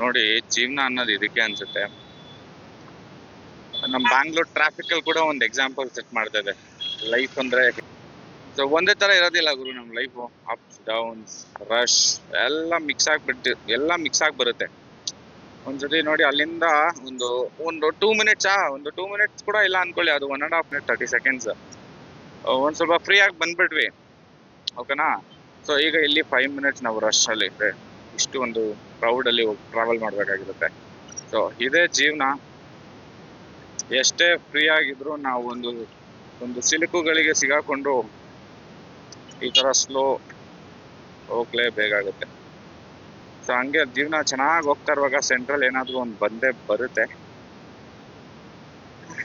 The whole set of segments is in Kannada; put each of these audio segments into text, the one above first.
ನೋಡಿ ಜೀವನ ಅನ್ನೋದು ಇದಕ್ಕೆ ಅನ್ಸುತ್ತೆ. ನಮ್ಮ ಬ್ಯಾಂಗ್ಳೂರ್ ಟ್ರಾಫಿಕ್ ಅಲ್ಲಿ ಕೂಡ ಒಂದು ಎಕ್ಸಾಂಪಲ್ ಸೆಟ್ ಇದೆ. ಲೈಫ್ ಅಂದ್ರೆ ಸೊ ಒಂದೇ ತರ ಇರೋದಿಲ್ಲ ಗುರು ನಮ್ಮ ಲೈಫು ಅಪ್ಸ್ ಡೌನ್ಸ್ ರಶ್ ಎಲ್ಲ ಮಿಕ್ಸ್ ಆಗ್ಬಿಟ್ಟು, ಎಲ್ಲ ಮಿಕ್ಸ್ ಆಗಿ ಬರುತ್ತೆ ಒಂದ್ಸತಿ ನೋಡಿ ಅಲ್ಲಿಂದ ಒಂದು ಒಂದು ಟೂ ಆ, ಒಂದು ಟೂ ಮಿನಿಟ್ಸ್ ಕೂಡ ಇಲ್ಲ ಅನ್ಕೊಳ್ಳಿ. ಅದು one and half minute thirty seconds ಒಂದ್ ಸ್ವಲ್ಪ ಫ್ರೀ ಆಗಿ ಬಂದ್ಬಿಟ್ವಿ. ಓಕೆನಾ ಸೊ ಈಗ ಇಲ್ಲಿ ಫೈವ್ ಮಿನಿಟ್ಸ್ ನಾವು ರಶ್ ಅಲ್ಲಿ ಇಷ್ಟು ಒಂದು ಪ್ರೌಡ್ ಅಲ್ಲಿ ಟ್ರಾವೆಲ್ ಮಾಡ್ಬೇಕಾಗಿರುತ್ತೆ. ಸೊ ಇದೇ ಜೀವನ ಎಷ್ಟೇ ಫ್ರೀ ಆಗಿದ್ರು ನಾವು ಒಂದು ಒಂದು ಸಿಲುಕುಗಳಿಗೆ ಸಿಗಾಕೊಂಡು ಈ ತರ ಸ್ಲೋ ಹೋಗ್ಲೇಬೇಕಾಗುತ್ತೆ. ಸೊ ಹಂಗೆ ಜೀವನ ಚೆನ್ನಾಗಿ ಹೋಗ್ತಾ ಇರುವಾಗ ಸೆಂಟ್ರಲ್ ಏನಾದ್ರೂ ಒಂದು ಬಂದೇ ಬರುತ್ತೆ.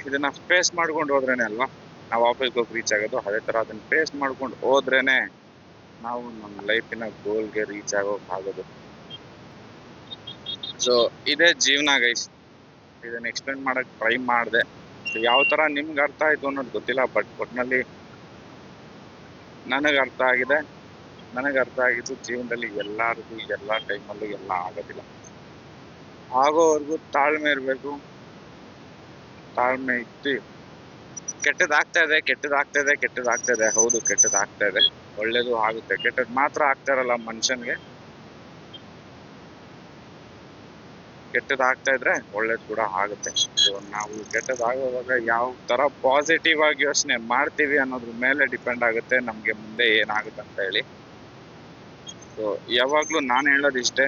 ಇದನ್ನ ಫೇಸ್ ಮಾಡ್ಕೊಂಡು ಹೋದ್ರೇನೆ ಅಲ್ವಾ? ನಾವು ಆಫೀಸ್ಗೆ ಹೋಗಿ ರೀಚ್ ಆಗೋದು, ಅದೇ ತರ ಅದನ್ನ ಫೇಸ್ ಮಾಡ್ಕೊಂಡು ಹೋದ್ರೇನೆ ನಾವು ನಮ್ಮ ಲೈಫಿನ ಗೋಲ್ಗೆ ರೀಚ್ ಆಗೋಕ್ ಆಗೋದು ಸೊ ಇದೇ ಜೀವನ ಗೈಸ್ ಇದನ್ನ ಎಕ್ಸ್ಪ್ಲೇನ್ ಮಾಡಕ್ ಟ್ರೈ ಮಾಡಿದೆ. ಯಾವ ತರ ನಿಮ್ಗೆ ಅರ್ಥ ಆಯ್ತು ಅನ್ನೋದು ಗೊತ್ತಿಲ್ಲ ಬಟ್ ಒಟ್ನಲ್ಲಿ ನನಗೆ ಅರ್ಥ ಆಗಿದೆ. ನನಗೆ ಅರ್ಥ ಆಗಿದ್ದು ಜೀವನದಲ್ಲಿ ಎಲ್ಲರಿಗೂ ಎಲ್ಲ ಟೈಮಲ್ಲೂ ಎಲ್ಲ ಆಗೋದಿಲ್ಲ. ಆಗೋವರೆಗೂ ತಾಳ್ಮೆ ಇರಬೇಕು. ತಾಳ್ಮೆ ಇಟ್ಟು ಕೆಟ್ಟದಾಗ್ತಾ ಇದೆ ಕೆಟ್ಟದಾಗ್ತಾ ಇದೆ ಕೆಟ್ಟದಾಗ್ತಾ ಇದೆ. ಹೌದು, ಕೆಟ್ಟದಾಗ್ತಾ ಇದೆ. ಒಳ್ಳೇದು ಆಗುತ್ತೆ. ಕೆಟ್ಟದ್ದು ಮಾತ್ರ ಆಗ್ತಾ ಇರಲ್ಲ ಮನುಷ್ಯನ್ಗೆ. ಕೆಟ್ಟದಾಗ್ತಾ ಇದ್ರೆ ಒಳ್ಳೇದು ಕೂಡ ಆಗುತ್ತೆ. ಸೊ ನಾವು ಕೆಟ್ಟದಾಗುವಾಗ ಯಾವ ತರ ಪಾಸಿಟಿವ್ ಆಗಿ ಯೋಚನೆ ಮಾಡ್ತೀವಿ ಅನ್ನೋದ್ರ ಮೇಲೆ ಡಿಪೆಂಡ್ ಆಗುತ್ತೆ ನಮ್ಗೆ ಮುಂದೆ ಏನಾಗುತ್ತೆ ಅಂತ ಹೇಳಿ. ಸೊ ಯಾವಾಗ್ಲೂ ನಾನು ಹೇಳೋದು ಇಷ್ಟೇ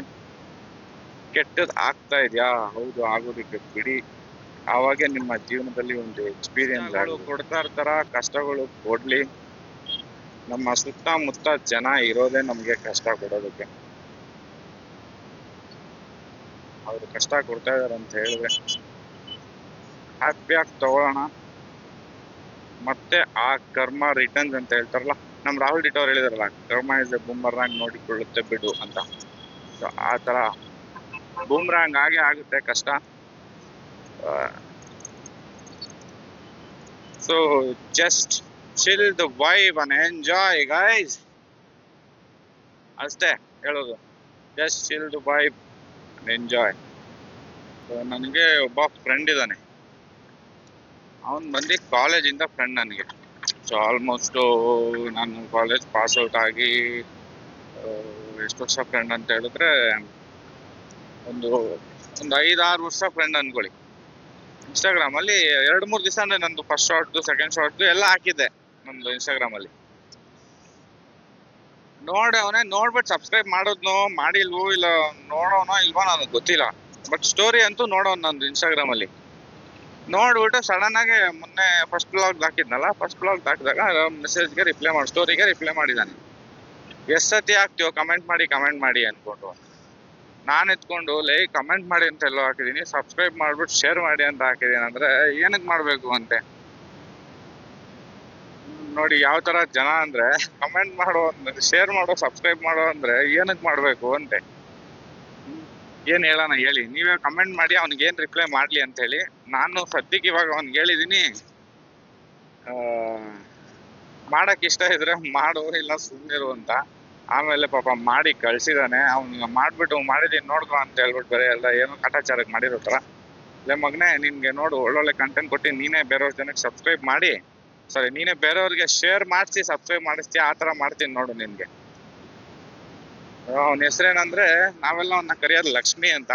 ಕೆಟ್ಟದ್ ಆಗ್ತಾ ಇದೆಯಾ? ಹೌದು ಆಗೋದಕ್ಕೆ ಬಿಡಿ. ಆವಾಗೆ ನಿಮ್ಮ ಜೀವನದಲ್ಲಿ ಒಂದು ಎಕ್ಸ್ಪೀರಿಯನ್ಸ್ ಕೊಡ್ತಾ ಇರ್ತಾರ ಕಷ್ಟಗಳು ಕೊಡ್ಲಿ. ನಮ್ಮ ಸುತ್ತಮುತ್ತ ಜನ ಇರೋದೇ ನಮ್ಗೆ ಕಷ್ಟ ಕೊಡೋದಕ್ಕೆ. ಅವ್ರು ಕಷ್ಟ ಕೊಡ್ತಾ ಇದಾರೆ ಅಂತ ಹೇಳಿದ್ರೆ ಹ್ಯಾಪಿಯಾಗಿ ತಗೊಳ್ಳೋಣ ಮತ್ತೆ ಆ ಕರ್ಮ ರಿಟರ್ನ್ಸ್ ಅಂತ ಹೇಳ್ತಾರಲ್ಲ ನಮ್ಮ ರಾಹುಲ್ ಡಿಟ್ ಅವ್ರು ಹೇಳಿದಾರಲ್ಲ, ಕರ್ಮ ಇಸ್ ಎ ಬೂಮರಾಂಗ್ ನೋಡಿಕೊಳ್ಳುತ್ತೆ ಬಿಡು ಅಂತ. ಸೊ ಆ ತರ ಬೂಮ್ರಾಂಗ್ ಆಗೇ ಆಗುತ್ತೆ ಕಷ್ಟ. So just chill the vibe and enjoy guys ಅಷ್ಟೇ ಹೇಳೋದು. Just chill the vibe and enjoy ನನಗೆ ಒಬ್ಬ ಫ್ರೆಂಡ್ ಇದ್ದಾನೆ. ಅವನು ಬಂದು ಕಾಲೇಜಿಂದ ಫ್ರೆಂಡ್ ನನಗೆ. ಸೊ ಆಲ್ಮೋಸ್ಟು ನಾನು ಕಾಲೇಜ್ ಪಾಸ್ ಔಟ್ ಆಗಿ ಎಷ್ಟು ವರ್ಷ ಫ್ರೆಂಡ್ ಅಂತ ಹೇಳಿದ್ರೆ, ಒಂದು ಒಂದು ಐದಾರು ವರ್ಷ ಫ್ರೆಂಡ್ ಅನ್ಕೊಳ್ಳಿ. ಇನ್ಸ್ಟಾಗ್ರಾಮ್ ಅಲ್ಲಿ ಎರಡು ಮೂರು ದಿವಸ ಅಂದ್ರೆ ನಂದು ಫಸ್ಟ್ ಶಾರ್ಟ್ ಸೆಕೆಂಡ್ ಶಾರ್ಟ್ದು ಎಲ್ಲ ಹಾಕಿದ್ದೆ ನಂದು ಇನ್ಸ್ಟಾಗ್ರಾಮ್ ಅಲ್ಲಿ. ನೋಡಿ ಅವನೇ ನೋಡ್ಬಿಟ್ಟು ಸಬ್ಸ್ಕ್ರೈಬ್ ಮಾಡೋದ್ನು, ಮಾಡಿಲ್ವೋ ಇಲ್ಲ ನೋಡೋನೋ ಇಲ್ವೋ ನನಗೆ ಗೊತ್ತಿಲ್ಲ. ಬಟ್ ಸ್ಟೋರಿ ಅಂತೂ ನೋಡೋನ್ ನಂದು ಇನ್ಸ್ಟಾಗ್ರಾಮ್ ಅಲ್ಲಿ. ನೋಡ್ಬಿಟ್ಟು ಸಡನ್ ಆಗಿ ಮೊನ್ನೆ ಫಸ್ಟ್ ಬ್ಲಾಗ್ ಹಾಕಿದ್ನಲ್ಲ ಫಸ್ಟ್ ಬ್ಲಾಗ್ ಹಾಕಿದಾಗ ಮೆಸೇಜ್ಗೆ ರಿಪ್ಲೈ ಮಾಡಿ ಸ್ಟೋರಿಗೆ ರಿಪ್ಲೈ ಮಾಡಿದ್ದಾನೆ ಎಷ್ಟು ಸತಿ ಹಾಕ್ತೀವೋ ಕಮೆಂಟ್ ಮಾಡಿ ಕಮೆಂಟ್ ಮಾಡಿ ಅಂದ್ಕೊಂಡು ನಾನು ಎತ್ಕೊಂಡು, ಲೈ ಕಮೆಂಟ್ ಮಾಡಿ ಅಂತ ಎಲ್ಲ ಹಾಕಿದೀನಿ ಸಬ್ಸ್ಕ್ರೈಬ್ ಮಾಡ್ಬಿಟ್ಟು ಶೇರ್ ಮಾಡಿ ಅಂತ ಹಾಕಿದೀನಿ. ಅಂದ್ರೆ ಏನಕ್ಕೆ ಮಾಡಬೇಕು ಅಂತೆ? ನೋಡಿ ಯಾವ ತರ ಜನ ಅಂದ್ರೆ ಕಮೆಂಟ್ ಮಾಡೋ ಶೇರ್ ಮಾಡೋ ಸಬ್ಸ್ಕ್ರೈಬ್ ಮಾಡೋ ಅಂದ್ರೆ ಏನಕ್ಕೆ ಮಾಡ್ಬೇಕು ಅಂತೆ? ಏನ್ ಹೇಳೋಣ ಹೇಳಿ. ನೀವೇ ಕಮೆಂಟ್ ಮಾಡಿ ಅವ್ನಿಗೆ ಏನ್ ರಿಪ್ಲೈ ಮಾಡ್ಲಿ ಅಂತ ಹೇಳಿ. ನಾನು ಸದ್ಯಕ್ಕೆ ಇವಾಗ ಅವ್ನಿಗೆ ಹೇಳಿದೀನಿ. ಮಾಡಕ್ ಇಷ್ಟ ಇದ್ರೆ ಮಾಡು, ಇಲ್ಲ ಸುಮ್ಮನಿರು ಅಂತ. ಆಮೇಲೆ ಪಾಪ ಮಾಡಿ ಕಳ್ಸಿದಾನೆ. ಅವ್ನಿಗೆ ಮಾಡ್ಬಿಟ್ಟು ಮಾಡಿದೀನಿ ನೋಡ್ಕೊ ಅಂತ ಹೇಳ್ಬಿಟ್ಟು ಬೇರೆ ಎಲ್ಲ ಏನೋ ಕಾಟಾಚಾರಕ್ಕೆ ಮಾಡಿರೋ ಥರ ಇಲ್ಲ ಮಗನೇ, ನಿನ್ಗೆ ನೋಡು, ಒಳ್ಳೊಳ್ಳೆ ಕಂಟೆಂಟ್ ಕೊಟ್ಟು ನೀನೇ ಬೇರೆಯವ್ರ ಜನಕ್ಕೆ ಸಬ್ಸ್ಕ್ರೈಬ್ ಮಾಡಿ. ಸಾರಿ ನೀನೇ ಬೇರೆಯವ್ರಿಗೆ ಶೇರ್ ಮಾಡಿಸಿ ಸಬ್ಸ್ಕ್ರೈಬ್ ಮಾಡಿಸ್ತೀಯ, ಆ ಥರ ಮಾಡ್ತೀನಿ ನೋಡು ನಿನ್ಗೆ. ಅವನ ಹೆಸರೇನಂದ್ರೆ, ನಾವೆಲ್ಲ ಅವನ್ನ ಕರೆಯೋದು ಲಕ್ಷ್ಮಿ ಅಂತ.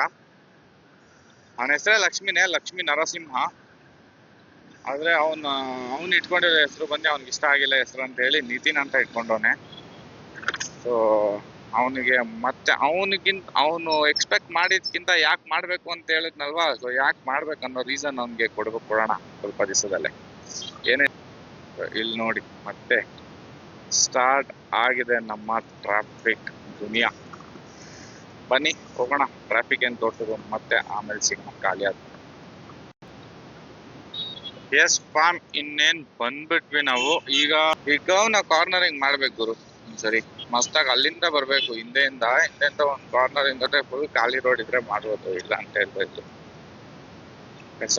ಅವನ ಹೆಸರೇ ಲಕ್ಷ್ಮಿನೇ, ಲಕ್ಷ್ಮಿ ನರಸಿಂಹ. ಆದ್ರೆ ಅವನ, ಅವ್ನು ಇಟ್ಕೊಂಡಿರೋ ಹೆಸರು ಬಂದು ಅವ್ನಿಗೆ ಇಷ್ಟ ಆಗಿಲ್ಲ ಹೆಸರು ಅಂತ ಹೇಳಿ ನಿತಿನ್ ಅಂತ ಇಟ್ಕೊಂಡವನೆ. ಸೊ ಅವನಿಗೆ ಮತ್ತೆ ಅವನಿಗಿಂತ, ಅವನು ಎಕ್ಸ್ಪೆಕ್ಟ್ ಮಾಡಿದ್ಕಿಂತ ಯಾಕೆ ಮಾಡ್ಬೇಕು ಅಂತ ಹೇಳಿದ್ನಲ್ವಾ? ಸೊ ಯಾಕೆ ಮಾಡ್ಬೇಕು ಅನ್ನೋ ರೀಸನ್ ಅವನಿಗೆ ಕೊಡ್ಬೇಕು ಕೊಡೋಣ ಸ್ವಲ್ಪ ದಿವಸದಲ್ಲೇ. ಏನೇ ಇಲ್ಲಿ ನೋಡಿ, ಮತ್ತೆ ಸ್ಟಾರ್ಟ್ ಆಗಿದೆ ನಮ್ಮ ಟ್ರಾಫಿಕ್ ದುನಿಯಾ. ಬನ್ನಿ, ಹೋಗೋಣ. ಟ್ರಾಫಿಕ್ ಏನ್ ತೋರ್ಸೋದು ಮತ್ತೆ ಆಮೇಲೆ ಸಿಗೋಣ ಖಾಲಿ ಆದ ಎಸ್ ಫಾರ್ಮ್ ಇನ್ನೇನ್ ಬಂದ್ಬಿಟ್ವಿ ನಾವು. ಈಗ ನಾವು ಕಾರ್ನರಿಂಗ್ ಮಾಡ್ಬೇಕು ಗುರು ಸರಿ. ಮಸ್ತಾಗಿ ಅಲ್ಲಿಂದ ಬರ್ಬೇಕು, ಹಿಂದೆಯಿಂದ ಹಿಂದೆಯಿಂದ ಒಂದು ಕಾರ್ನರ್ ಇಂದ ಫುಲ್ ಖಾಲಿ ರೋಡ್ ಇದ್ರೆ ಮಾಡ್ಬೋದು, ಇಲ್ಲ ಅಂತ ಹೇಳ್ಬೇಕು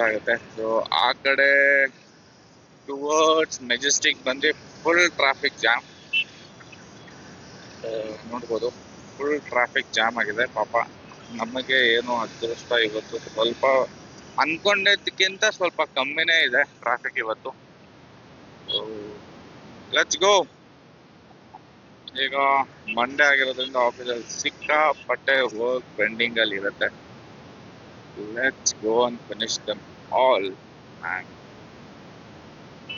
ಆಗುತ್ತೆ. ಸೊ ಆ ಕಡೆ ಟುವರ್ಡ್ಸ್ ಮೆಜೆಸ್ಟಿಕ್ ಬಂದ್ರೆ ಫುಲ್ ಟ್ರಾಫಿಕ್ ಜಾಮ್ ನೋಡ್ಬೋದು. ಫುಲ್ ಟ್ರಾಫಿಕ್ ಜಾಮ್ ಆಗಿದೆ, ಪಾಪ. ನಮಗೆ ಏನು ಅದೃಷ್ಟ ಇವತ್ತು. ಸ್ವಲ್ಪ ಅನ್ಕೊಂಡಿದ್ದಕ್ಕಿಂತ ಸ್ವಲ್ಪ ಕಮ್ಮಿನೇ ಇದೆ ಟ್ರಾಫಿಕ್ ಇವತ್ತು. ಲೆಟ್ಸ್ ಗೋ ಈಗ ಮಂಡೇ ಆಗಿರೋದ್ರಿಂದ ಆಫೀಸಲ್ಲಿ ಸಿಕ್ಕಾಪಟ್ಟೆ ವರ್ಕ್ ಪೆಂಡಿಂಗ್ ಅಲ್ಲಿ ಇರುತ್ತೆ. Let's go and finish them all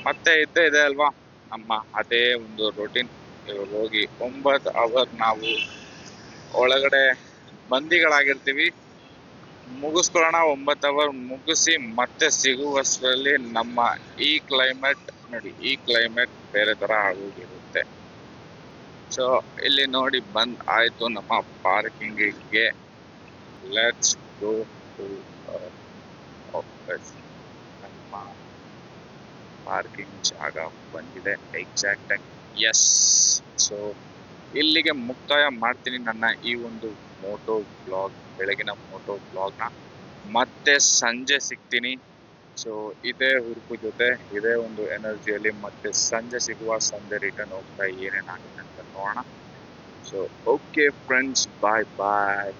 ಮತ್ತೆ ಇದ್ದೇ ಇದೆ ಅಲ್ವಾ? ನಮ್ಮ ಅದೇ ಒಂದು ರೊಟೀನ್ ಇವಾಗ ಹೋಗಿ ಒಂಬತ್ತು ಅವರ್ ನಾವು ಒಳಗಡೆ ಬಂದಿಗಳಾಗಿರ್ತೀವಿ. ಮುಗಿಸ್ಕೊಳ್ಳೋಣ, ಒಂಬತ್ತು ಅವರ್ ಮುಗಿಸಿ ಮತ್ತೆ ಸಿಗುವಷ್ಟರಲ್ಲಿ ನಮ್ಮ ಈ ಕ್ಲೈಮೇಟ್ ನೋಡಿ, ಈ ಕ್ಲೈಮೇಟ್ ಬೇರೆ ತರ ಆಗೋಗಿರುತ್ತೆ. ಸೊ ಇಲ್ಲಿ ನೋಡಿ ಬಂದ್ ಆಯಿತು ನಮ್ಮ ಪಾರ್ಕಿಂಗಿಗೆ ಲೆಟ್ಸ್ ಗೋ ಟು ನಮ್ಮ ಪಾರ್ಕಿಂಗ್ ಜಾಗ ಬಂದಿದೆ ಎಕ್ಸಾಕ್ಟ್ ಎಸ್ ಸೊ ಇಲ್ಲಿಗೆ ಮುಕ್ತಾಯ ಮಾಡ್ತೀನಿ ನನ್ನ ಈ ಒಂದು ಮೋಟೋ ಬ್ಲಾಗ್ ಬೆಳಗಿನ ಮೋಟೋ ಬ್ಲಾಗ್ನ ಮತ್ತೆ ಸಂಜೆ ಸಿಗ್ತೀನಿ. ಸೊ ಇದೇ ಹುರುಪು ಜೊತೆ, ಇದೇ ಒಂದು ಎನರ್ಜಿಯಲ್ಲಿ ಮತ್ತೆ ಸಂಜೆ ಸಿಗುವ ಸಂಜೆ ರಿಟರ್ನ್ ಹೋಗ್ತಾ ಏನೇನಾಗುತ್ತೆ ಅಂತ ನೋಡೋಣ. So okay friends bye bye